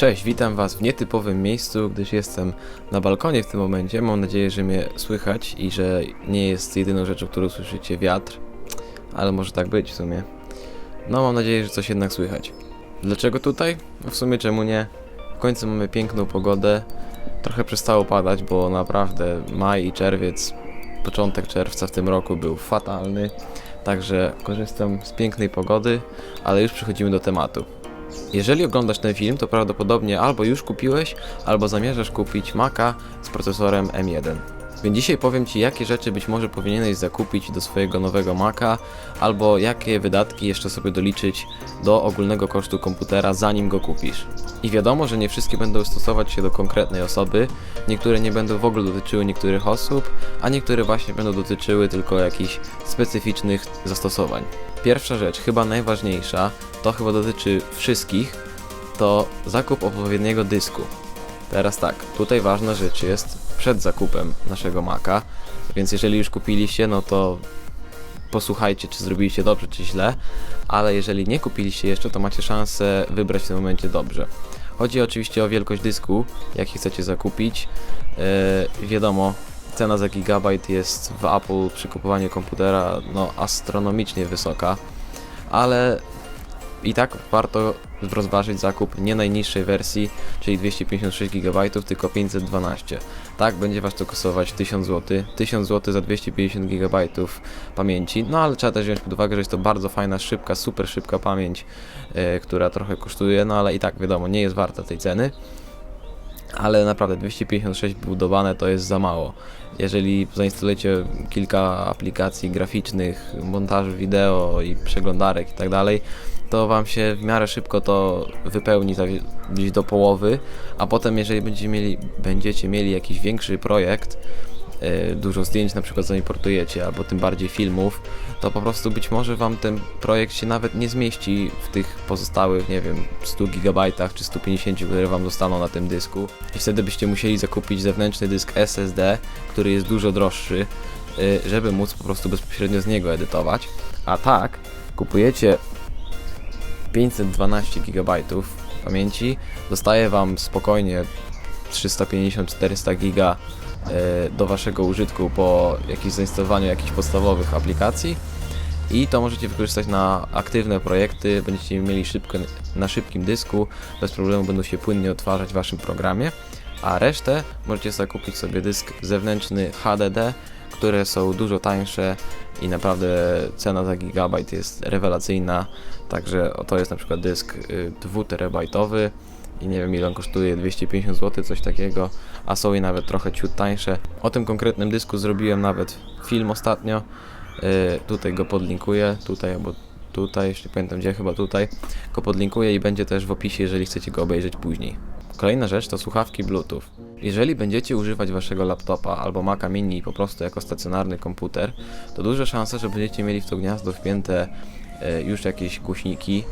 Cześć, witam Was w nietypowym miejscu, gdyż jestem na balkonie w tym momencie. Mam nadzieję, że mnie słychać i że nie jest jedyną rzeczą, którą słyszycie wiatr, ale może tak być w sumie. No, mam nadzieję, że coś jednak słychać. Dlaczego tutaj? No w sumie czemu nie? W końcu mamy piękną pogodę. Trochę przestało padać, bo naprawdę maj i czerwiec, początek czerwca w tym roku był fatalny. Także korzystam z pięknej pogody, ale już przechodzimy do tematu. Jeżeli oglądasz ten film, to prawdopodobnie albo już kupiłeś, albo zamierzasz kupić Maca z procesorem M1. Więc dzisiaj powiem Ci, jakie rzeczy być może powinieneś zakupić do swojego nowego Maca, albo jakie wydatki jeszcze sobie doliczyć do ogólnego kosztu komputera, zanim go kupisz. I wiadomo, że nie wszystkie będą stosować się do konkretnej osoby, niektóre nie będą w ogóle dotyczyły niektórych osób, a niektóre właśnie będą dotyczyły tylko jakichś specyficznych zastosowań. Pierwsza rzecz, chyba najważniejsza, to chyba dotyczy wszystkich, to zakup odpowiedniego dysku. Teraz tak, tutaj ważna rzecz jest przed zakupem naszego Maca, więc jeżeli już kupiliście, no to posłuchajcie, czy zrobiliście dobrze, czy źle, ale jeżeli nie kupiliście jeszcze, to macie szansę wybrać w tym momencie dobrze. Chodzi oczywiście o wielkość dysku, jaki chcecie zakupić. Yy, wiadomo, cena za gigabajt jest w Apple przy kupowaniu komputera no, astronomicznie wysoka, ale i tak warto rozważyć zakup nie najniższej wersji, czyli 256 GB, tylko 512. Tak będzie Was to kosztować 1000 zł. 1000 zł za 250 GB pamięci, no ale trzeba też wziąć pod uwagę, że jest to bardzo fajna, szybka, super szybka pamięć, e, która trochę kosztuje, no ale i tak wiadomo, nie jest warta tej ceny. Ale naprawdę 256 budowane to jest za mało. Jeżeli zainstalujecie kilka aplikacji graficznych, montażu wideo i przeglądarek i tak dalej, to wam się w miarę szybko to wypełni gdzieś do połowy, a potem jeżeli będziecie mieli, będziecie mieli jakiś większy projekt, dużo zdjęć na przykład zaimportujecie, albo tym bardziej filmów, to po prostu być może wam ten projekt się nawet nie zmieści w tych pozostałych, nie wiem, 100 GB czy 150, które wam zostaną na tym dysku. I wtedy byście musieli zakupić zewnętrzny dysk SSD, który jest dużo droższy, e, żeby móc po prostu bezpośrednio z niego edytować. A tak, kupujecie 512 GB pamięci, dostaje Wam spokojnie 350-400 giga e, do Waszego użytku po jakimś zainstalowaniu jakichś podstawowych aplikacji i to możecie wykorzystać na aktywne projekty, będziecie mieli szybko, na szybkim dysku, bez problemu będą się płynnie odtwarzać w Waszym programie, a resztę możecie zakupić sobie dysk zewnętrzny HDD, które są dużo tańsze i naprawdę cena za gigabajt jest rewelacyjna, także to jest na przykład dysk 2 terabajtowy i nie wiem ile on kosztuje, 250 zł, coś takiego, a są i nawet trochę ciut tańsze. O tym konkretnym dysku zrobiłem nawet film ostatnio, Y, tutaj go podlinkuję, tutaj albo tutaj, jeśli pamiętam gdzie, chyba tutaj, go podlinkuję i będzie też w opisie, jeżeli chcecie go obejrzeć później. Kolejna rzecz to słuchawki Bluetooth. Jeżeli będziecie używać waszego laptopa albo Maca Mini po prostu jako stacjonarny komputer, to duże szanse, że będziecie mieli w to gniazdo wpięte e, już jakieś głośniki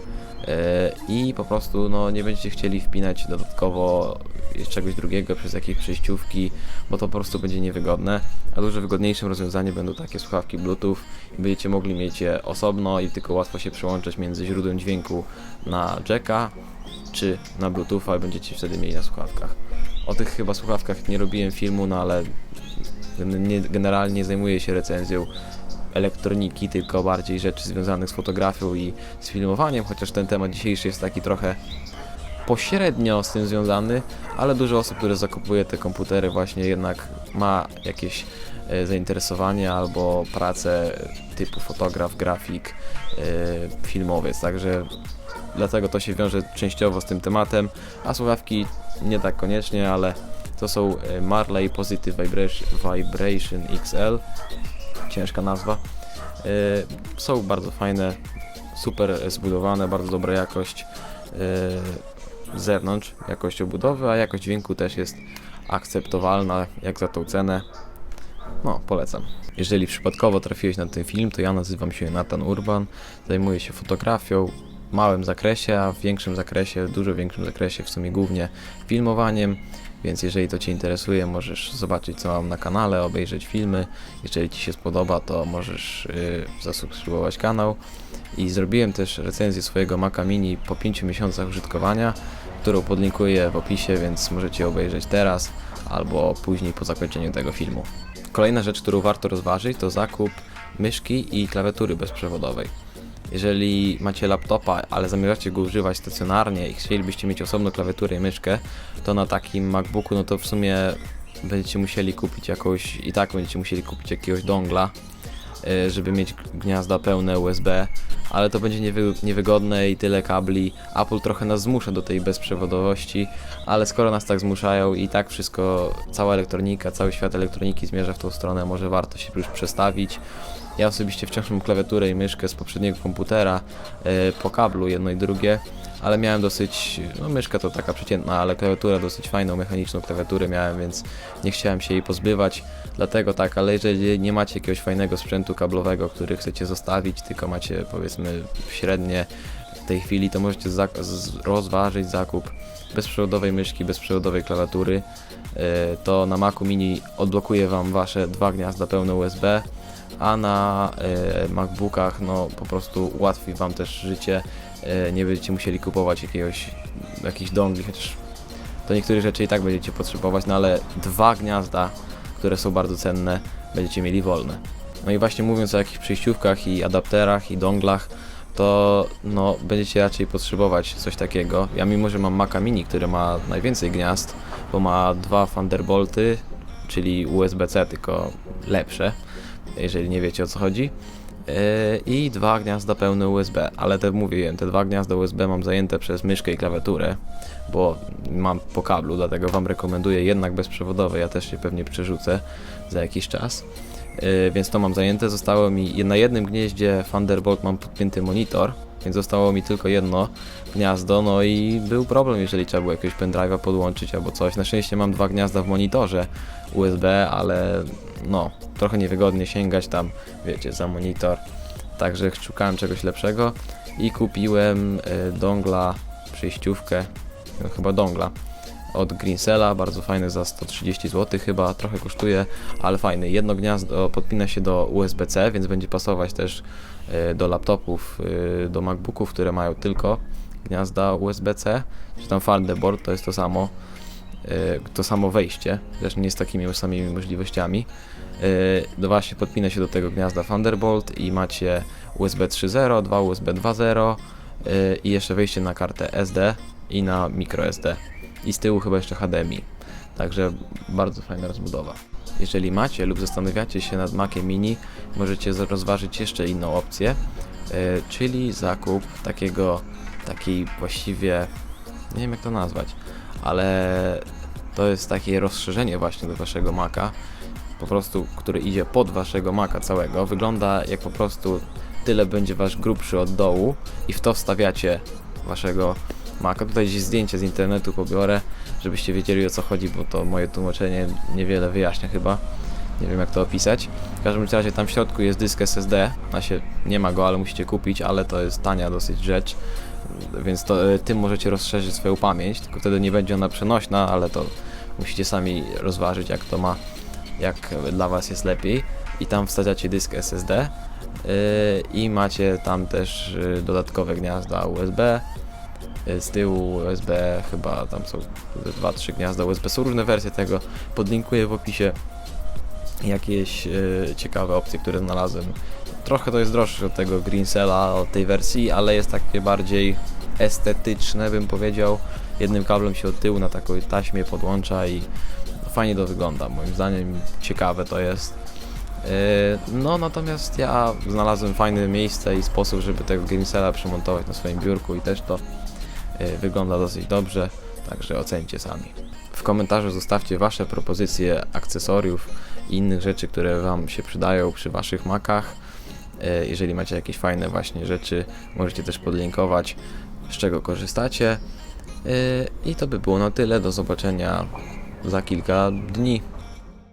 i po prostu no, nie będziecie chcieli wpinać dodatkowo czegoś drugiego przez jakieś przejściówki, bo to po prostu będzie niewygodne. A dużo wygodniejszym rozwiązaniem będą takie słuchawki Bluetooth i będziecie mogli mieć je osobno i tylko łatwo się przełączać między źródłem dźwięku na jacka czy na Bluetootha i będziecie wtedy mieli na słuchawkach. O tych chyba słuchawkach nie robiłem filmu, no ale nie, generalnie zajmuję się recenzją elektroniki, tylko bardziej rzeczy związanych z fotografią i z filmowaniem, chociaż ten temat dzisiejszy jest taki trochę pośrednio z tym związany, ale dużo osób, które zakupuje te komputery właśnie jednak ma jakieś e, zainteresowanie albo pracę typu fotograf, grafik, e, filmowiec, także dlatego to się wiąże częściowo z tym tematem, a słuchawki nie tak koniecznie, ale to są e, Marley Positive Vibration, Vibration XL, ciężka nazwa. E, Są bardzo fajne, super zbudowane, bardzo dobra jakość e, z zewnątrz, jakość obudowy, a jakość dźwięku też jest akceptowalna jak za tą cenę. No, polecam. Jeżeli przypadkowo trafiłeś na ten film, to ja nazywam się Nathan Urban, zajmuję się fotografią w małym zakresie, a w większym zakresie, dużo większym zakresie, w sumie głównie filmowaniem, więc jeżeli to Cię interesuje, możesz zobaczyć co mam na kanale, obejrzeć filmy. Jeżeli Ci się spodoba, to możesz yy, zasubskrybować kanał. I zrobiłem też recenzję swojego Maca Mini po 5 miesiącach użytkowania, którą podlinkuję w opisie, więc możecie obejrzeć teraz albo później po zakończeniu tego filmu. Kolejna rzecz, którą warto rozważyć, to zakup myszki i klawiatury bezprzewodowej. Jeżeli macie laptopa, ale zamierzacie go używać stacjonarnie i chcielibyście mieć osobną klawiaturę i myszkę, to na takim MacBooku, no to w sumie będziecie musieli kupić jakąś, i tak będziecie musieli kupić jakiegoś dongla, y, żeby mieć gniazda pełne USB, ale to będzie niewy, niewygodne i tyle kabli. Apple trochę nas zmusza do tej bezprzewodowości, ale skoro nas tak zmuszają i tak wszystko, cała elektronika, cały świat elektroniki zmierza w tą stronę, może warto się już przestawić. Ja osobiście wciąż mam klawiaturę i myszkę z poprzedniego komputera e, po kablu, jedno i drugie, ale miałem dosyć, no myszka to taka przeciętna, ale klawiaturę dosyć fajną, mechaniczną klawiaturę miałem, więc nie chciałem się jej pozbywać, dlatego tak, ale jeżeli nie macie jakiegoś fajnego sprzętu kablowego, który chcecie zostawić, tylko macie powiedzmy średnie w tej chwili, to możecie rozważyć zakup bezprzewodowej myszki, bezprzewodowej klawiatury. E, To na Macu Mini odblokuje Wam Wasze dwa gniazda pełne USB, a na e, MacBookach no po prostu ułatwi Wam też życie. E, nie będziecie musieli kupować jakiegoś, jakichś dongli, chociaż to niektóre rzeczy i tak będziecie potrzebować, no ale dwa gniazda, które są bardzo cenne, będziecie mieli wolne. No i właśnie mówiąc o jakichś przejściówkach i adapterach i donglach, to no, będziecie raczej potrzebować coś takiego. Ja mimo, że mam Maca Mini, który ma najwięcej gniazd, bo ma dwa Thunderbolty, czyli USB-C, tylko lepsze, jeżeli nie wiecie o co chodzi. Yy, I dwa gniazda pełne USB, ale te mówiłem, te dwa gniazda USB mam zajęte przez myszkę i klawiaturę, bo mam po kablu, dlatego Wam rekomenduję jednak bezprzewodowe, ja też się pewnie przerzucę za jakiś czas. Yy, więc to mam zajęte. Zostało mi na jednym gnieździe Thunderbolt mam podpięty monitor, więc zostało mi tylko jedno gniazdo, no i był problem, jeżeli trzeba było jakiegoś pendrive'a podłączyć albo coś. Na szczęście mam dwa gniazda w monitorze USB, ale no, trochę niewygodnie sięgać tam, wiecie, za monitor. Także szukałem czegoś lepszego i kupiłem y, dongla, przejściówkę, no, chyba dongla od Greensela, bardzo fajny za 130 zł chyba, trochę kosztuje, ale fajny. Jedno gniazdo podpina się do USB-C, więc będzie pasować też y, do laptopów, y, do MacBooków, które mają tylko gniazda USB-C, czy tam Thunderbolt, to jest to samo, y, to samo wejście, też nie z takimi samymi możliwościami. Do właśnie podpina się do tego gniazda Thunderbolt i macie USB 3.0, dwa USB 2.0 y, i jeszcze wejście na kartę SD i na microSD. I z tyłu chyba jeszcze HDMI. Także bardzo fajna rozbudowa. Jeżeli macie lub zastanawiacie się nad Maciem Mini, możecie rozważyć jeszcze inną opcję, y, czyli zakup takiego, takiej właściwie, nie wiem jak to nazwać, ale to jest takie rozszerzenie właśnie do waszego Maca, po prostu, który idzie pod waszego Maca całego. Wygląda jak po prostu tyle będzie wasz grubszy od dołu i w to wstawiacie waszego Maca. Tutaj gdzieś zdjęcie z internetu pobiorę, żebyście wiedzieli o co chodzi, bo to moje tłumaczenie niewiele wyjaśnia chyba. Nie wiem jak to opisać. W każdym razie tam w środku jest dysk SSD. Na się nie ma go, ale musicie kupić, ale to jest tania dosyć rzecz. Więc to, e, tym możecie rozszerzyć swoją pamięć, tylko wtedy nie będzie ona przenośna, ale to musicie sami rozważyć jak to ma, jak dla was jest lepiej. I tam wstawiacie dysk SSD yy, i macie tam też yy, dodatkowe gniazda USB. Yy, Z tyłu USB chyba tam są 2-3 gniazda USB. Są różne wersje tego. Podlinkuję w opisie jakieś yy, ciekawe opcje, które znalazłem. Trochę to jest droższe od tego Greensela, od tej wersji, ale jest takie bardziej estetyczne, bym powiedział. Jednym kablem się od tyłu na taką taśmie podłącza i fajnie to wygląda. Moim zdaniem ciekawe to jest. Yy, No natomiast ja znalazłem fajne miejsce i sposób, żeby tego Greensela przymontować na swoim biurku i też to wygląda dosyć dobrze, także ocencie sami. W komentarzu zostawcie Wasze propozycje akcesoriów i innych rzeczy, które Wam się przydają przy Waszych Macach. Yy, Jeżeli macie jakieś fajne właśnie rzeczy, możecie też podlinkować, z czego korzystacie. Yy, I to by było na tyle. Do zobaczenia za kilka dni.